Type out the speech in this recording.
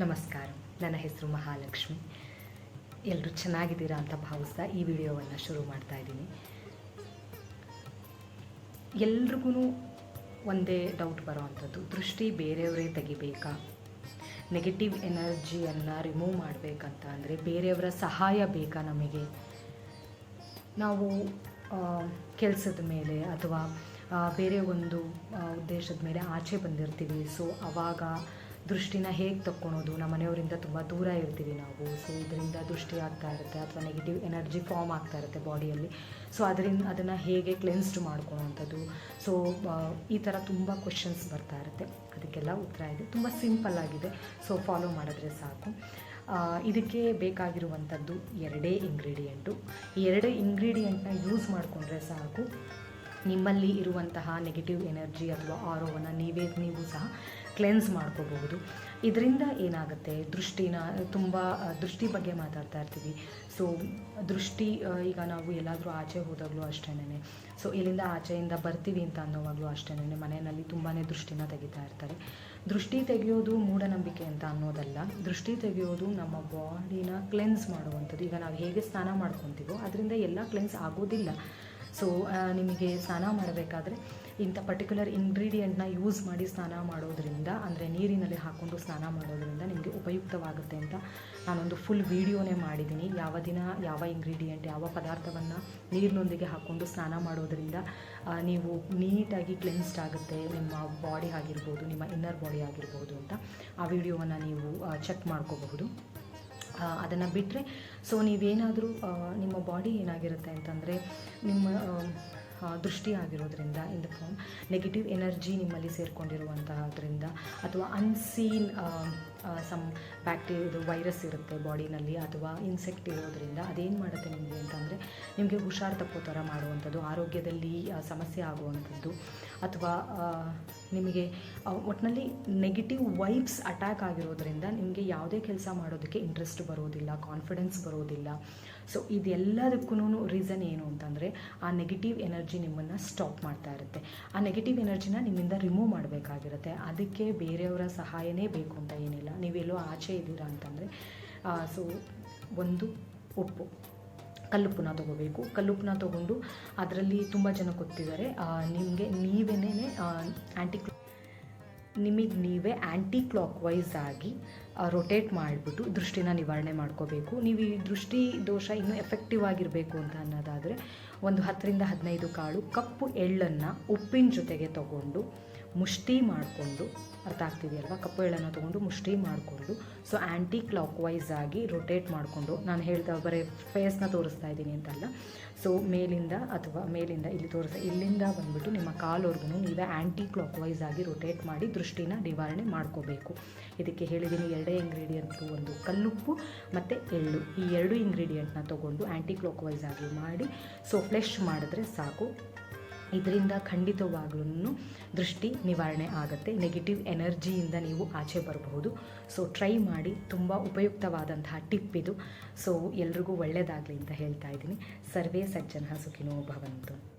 ನಮಸ್ಕಾರ. ನನ್ನ ಹೆಸರು ಮಹಾಲಕ್ಷ್ಮಿ. ಎಲ್ಲರೂ ಚೆನ್ನಾಗಿದ್ದೀರಾ ಅಂತ ಭಾವಿಸ್ತಾ ಈ ವಿಡಿಯೋವನ್ನು ಶುರು ಮಾಡ್ತಾ ಇದ್ದೀನಿ. ಎಲ್ರಿಗೂ ಒಂದೇ ಡೌಟ್ ಬರೋವಂಥದ್ದು ದೃಷ್ಟಿ ಬೇರೆಯವರೇ ತೆಗಿಬೇಕಾ? ನೆಗೆಟಿವ್ ಎನರ್ಜಿಯನ್ನು ರಿಮೂವ್ ಮಾಡಬೇಕಂತ ಅಂದರೆ ಬೇರೆಯವರ ಸಹಾಯ ಬೇಕಾ ನಮಗೆ? ನಾವು ಕೆಲಸದ ಮೇಲೆ ಅಥವಾ ಬೇರೆ ಒಂದು ಉದ್ದೇಶದ ಮೇಲೆ ಆಚೆ ಬಂದಿರ್ತೀವಿ. ಸೊ ಅವಾಗ ದೃಷ್ಟಿನ ಹೇಗೆ ತಕ್ಕೊಳೋದು? ನಮ್ಮ ಮನೆಯವರಿಂದ ತುಂಬ ದೂರ ಇರ್ತೀವಿ ನಾವು. ಸೊ ಇದರಿಂದ ದೃಷ್ಟಿ ಆಗ್ತಾ ಇರುತ್ತೆ, ಅಥವಾ ನೆಗೆಟಿವ್ ಎನರ್ಜಿ ಫಾರ್ಮ್ ಆಗ್ತಾ ಇರುತ್ತೆ ಬಾಡಿಯಲ್ಲಿ ಸೊ ಅದರಿಂದ ಅದನ್ನು ಹೇಗೆ ಕ್ಲೆನ್ಸ್ಡ್ ಮಾಡ್ಕೊಳೋವಂಥದ್ದು ಸೊ ಈ ಥರ ತುಂಬ ಕ್ವಶನ್ಸ್ ಬರ್ತಾ ಇರುತ್ತೆ. ಅದಕ್ಕೆಲ್ಲ ಉತ್ತರ ಇದೆ. ತುಂಬ ಸಿಂಪಲ್ ಆಗಿದೆ. ಸೊ ಫಾಲೋ ಮಾಡಿದ್ರೆ ಸಾಕು. ಇದಕ್ಕೆ ಬೇಕಾಗಿರುವಂಥದ್ದು ಎರಡೇ ಇಂಗ್ರೀಡಿಯೆಂಟು ಎರಡು ಇಂಗ್ರೀಡಿಯೆಂಟ್ನ ಯೂಸ್ ಮಾಡಿಕೊಂಡ್ರೆ ಸಾಕು. ನಿಮ್ಮಲ್ಲಿ ಇರುವಂತಹ ನೆಗೆಟಿವ್ ಎನರ್ಜಿ ಅಥವಾ ಆರೋವನ್ನು ನೀವೇ, ನೀವು ಸಹ ಕ್ಲೆನ್ಸ್ ಮಾಡ್ಕೋಬಹುದು. ಇದರಿಂದ ಏನಾಗುತ್ತೆ? ದೃಷ್ಟಿನ, ತುಂಬ ದೃಷ್ಟಿ ಬಗ್ಗೆ ಮಾತಾಡ್ತಾ ಇರ್ತೀವಿ. ಸೊ ದೃಷ್ಟಿ ಈಗ ನಾವು ಎಲ್ಲಾದರೂ ಆಚೆ ಹೋದಾಗಲೂ ಅಷ್ಟೇನೆ ಸೊ ಇಲ್ಲಿಂದ ಆಚೆಯಿಂದ ಬರ್ತೀವಿ ಅಂತ ಅನ್ನೋವಾಗಲೂ ಅಷ್ಟೇನೆ ಮನೆಯಲ್ಲಿ ತುಂಬಾ ದೃಷ್ಟಿನ ತೆಗಿತಾ ಇರ್ತಾರೆ. ದೃಷ್ಟಿ ತೆಗೆಯೋದು ಮೂಢನಂಬಿಕೆ ಅಂತ ಅನ್ನೋದಲ್ಲ. ದೃಷ್ಟಿ ತೆಗೆಯೋದು ನಮ್ಮ ಬಾಡಿನ ಕ್ಲೆನ್ಸ್ ಮಾಡುವಂಥದ್ದು. ಈಗ ನಾವು ಹೇಗೆ ಸ್ನಾನ ಮಾಡ್ಕೊತೀವೋ, ಅದರಿಂದ ಎಲ್ಲ ಕ್ಲೆನ್ಸ್ ಆಗೋದಿಲ್ಲ. ಸೊ ನಿಮಗೆ ಸ್ನಾನ ಮಾಡಬೇಕಾದ್ರೆ ಇಂಥ ಪರ್ಟಿಕ್ಯುಲರ್ ಇಂಗ್ರೀಡಿಯೆಂಟ್ನ ಯೂಸ್ ಮಾಡಿ ಸ್ನಾನ ಮಾಡೋದ್ರಿಂದ, ಅಂದರೆ ನೀರಿನಲ್ಲಿ ಹಾಕ್ಕೊಂಡು ಸ್ನಾನ ಮಾಡೋದ್ರಿಂದ ನಿಮಗೆ ಉಪಯುಕ್ತವಾಗುತ್ತೆ ಅಂತ ನಾನೊಂದು ಫುಲ್ ವೀಡಿಯೋನೇ ಮಾಡಿದ್ದೀನಿ. ಯಾವ ದಿನ ಯಾವ ಇಂಗ್ರೀಡಿಯೆಂಟ್ ಯಾವ ಪದಾರ್ಥವನ್ನು ನೀರಿನೊಂದಿಗೆ ಹಾಕ್ಕೊಂಡು ಸ್ನಾನ ಮಾಡೋದ್ರಿಂದ ನೀವು ನೀಟಾಗಿ ಕ್ಲೆನ್ಸ್ಡ್ ಆಗುತ್ತೆ. ನಿಮ್ಮ ಬಾಡಿ ಆಗಿರ್ಬೋದು, ನಿಮ್ಮ ಇನ್ನರ್ ಬಾಡಿ ಆಗಿರ್ಬೋದು ಅಂತ ಆ ವಿಡಿಯೋವನ್ನು ನೀವು ಚೆಕ್ ಮಾಡ್ಕೋಬಹುದು. ಅದನ್ನು ಬಿಟ್ಟರೆ ಸೊ ನೀವೇನಾದರೂ ನಿಮ್ಮ ಬಾಡಿ ಏನಾಗಿರುತ್ತೆ ಅಂತಂದರೆ ನಿಮ್ಮ ದೃಷ್ಟಿ ಆಗಿರೋದ್ರಿಂದ in the form negative energy ನಿಮ್ಮಲ್ಲಿ ಸೇರ್ಕೊಂಡಿರುವಂತಹದ್ರಿಂದ ಅಥವಾ ಅನ್ಸೀನ್ ಸಮ್ ಬ್ಯಾಕ್ಟೀರಿಯಾ ವೈರಸ್ ಇರುತ್ತೆ ಬಾಡಿನಲ್ಲಿ ಅಥವಾ ಇನ್ಸೆಕ್ಟ್ ಇರೋದ್ರಿಂದ ಅದೇನು ಮಾಡುತ್ತೆ ನಿಮಗೆ ಅಂತಂದರೆ ನಿಮಗೆ ಹುಷಾರ್ ತಪ್ಪೋ ಥರ ಮಾಡುವಂಥದ್ದು, ಆರೋಗ್ಯದಲ್ಲಿ ಸಮಸ್ಯೆ ಆಗುವಂಥದ್ದು ಅಥವಾ ನಿಮಗೆ ಒಟ್ಟಿನಲ್ಲಿ ನೆಗೆಟಿವ್ ವೈಬ್ಸ್ ಅಟ್ಯಾಕ್ ಆಗಿರೋದ್ರಿಂದ ನಿಮಗೆ ಯಾವುದೇ ಕೆಲಸ ಮಾಡೋದಕ್ಕೆ ಇಂಟ್ರೆಸ್ಟ್ ಬರೋದಿಲ್ಲ ಕಾನ್ಫಿಡೆನ್ಸ್ ಬರೋದಿಲ್ಲ. ಸೊ ಇದೆಲ್ಲದಕ್ಕೂ ರೀಸನ್ ಏನು ಅಂತಂದರೆ ಆ ನೆಗೆಟಿವ್ ಎನರ್ಜಿ ನಿಮ್ಮನ್ನು ಸ್ಟಾಪ್ ಮಾಡ್ತಾ ಇರುತ್ತೆ. ಆ ನೆಗೆಟಿವ್ ಎನರ್ಜಿನ ನಿಮ್ಮಿಂದ ರಿಮೂವ್ ಮಾಡಬೇಕಾಗಿರುತ್ತೆ. ಅದಕ್ಕೆ ಬೇರೆಯವರ ಸಹಾಯನೇ ಬೇಕು ಅಂತ ಏನಿಲ್ಲ. ನೀವೆಲ್ಲೋ ಆಚೆ ಇದ್ದೀರಾ ಅಂತಂದರೆ ಸೊ ಒಂದು ಉಪ್ಪು, ಕಲ್ಲುಪ್ಪನ್ನ ತೊಗೋಬೇಕು. ಕಲ್ಲುಪ್ಪನ್ನ ತೊಗೊಂಡು ಅದರಲ್ಲಿ ತುಂಬ ಜನ ಗೊತ್ತಿದ್ದಾರೆ ನಿಮಗೆ ನೀವೇನೇ ಆ್ಯಂಟಿ ನಿಮಗೆ ನೀವೇ ಆ್ಯಂಟಿ ಕ್ಲಾಕ್ ವೈಸ್ ಆಗಿ ರೊಟೇಟ್ ಮಾಡಿಬಿಟ್ಟು ದೃಷ್ಟಿನ ನಿವಾರಣೆ ಮಾಡ್ಕೋಬೇಕು. ನೀವು ಈ ದೃಷ್ಟಿ ದೋಷ ಇನ್ನೂ ಎಫೆಕ್ಟಿವ್ ಆಗಿರಬೇಕು ಅಂತ ಅನ್ನೋದಾದರೆ, ಒಂದು ಹತ್ತರಿಂದ ಹದಿನೈದು ಕಾಳು ಕಪ್ಪು ಎಳ್ಳನ್ನು ಉಪ್ಪಿನ ಜೊತೆಗೆ ತಗೊಂಡು ಮುಷ್ಟಿ ಮಾಡಿಕೊಂಡು ಅರ್ಥ ಆಗ್ತಿದೆಯಲ್ವಾ ಕಪ್ಪು ಎಳ್ಳನ್ನು ತೊಗೊಂಡು ಮುಷ್ಟಿ ಮಾಡಿಕೊಂಡು ಸೊ ಆ್ಯಂಟಿ ಕ್ಲಾಕ್ ವೈಸ್ ಆಗಿ ರೊಟೇಟ್ ಮಾಡಿಕೊಂಡು, ನಾನು ಹೇಳ್ದ ಬರೀ ಫೇಸ್ನ ತೋರಿಸ್ತಾ ಇದ್ದೀನಿ ಅಂತಲ್ಲ. ಸೊ ಮೇಲಿಂದ ಅಥವಾ ಮೇಲಿಂದ ಇಲ್ಲಿ ತೋರಿಸ್ತಾ, ಇಲ್ಲಿಂದ ಬಂದುಬಿಟ್ಟು ನಿಮ್ಮ ಕಾಲ್ವರೆಗೂ ನೀವೇ ಆ್ಯಂಟಿ ಕ್ಲಾಕ್ ವೈಸ್ ಆಗಿ ರೊಟೇಟ್ ಮಾಡಿ ದೃಷ್ಟಿನ ನಿವಾರಣೆ ಮಾಡ್ಕೋಬೇಕು. ಇದಕ್ಕೆ ಹೇಳಿದ್ದೀನಿ ಎರಡೇ ಇಂಗ್ರೀಡಿಯೆಂಟು ಒಂದು ಕಲ್ಲುಪ್ಪು ಮತ್ತು ಎಳ್ಳು. ಈ ಎರಡು ಇಂಗ್ರೀಡಿಯೆಂಟ್ನ ತೊಗೊಂಡು ಆ್ಯಂಟಿ ಕ್ಲಾಕ್ ವೈಸ್ ಆಗಿ ಮಾಡಿ ಸೊ ಫ್ಲೆಶ್ ಮಾಡಿದ್ರೆ ಸಾಕು. ಇದರಿಂದ ಖಂಡಿತವಾಗ್ಲೂ ದೃಷ್ಟಿ ನಿವಾರಣೆ ಆಗುತ್ತೆ. ನೆಗೆಟಿವ್ ಎನರ್ಜಿಯಿಂದ ನೀವು ಆಚೆ ಬರಬಹುದು. ಸೊ ಟ್ರೈ ಮಾಡಿ. ತುಂಬ ಉಪಯುಕ್ತವಾದಂತಹ ಟಿಪ್ ಇದು. ಸೊ ಎಲ್ರಿಗೂ ಒಳ್ಳೆಯದಾಗಲಿ ಅಂತ ಹೇಳ್ತಾ ಇದ್ದೀನಿ. ಸರ್ವೇ ಸಜ್ಜನ ಸುಖಿನೋ ಭವಂತು.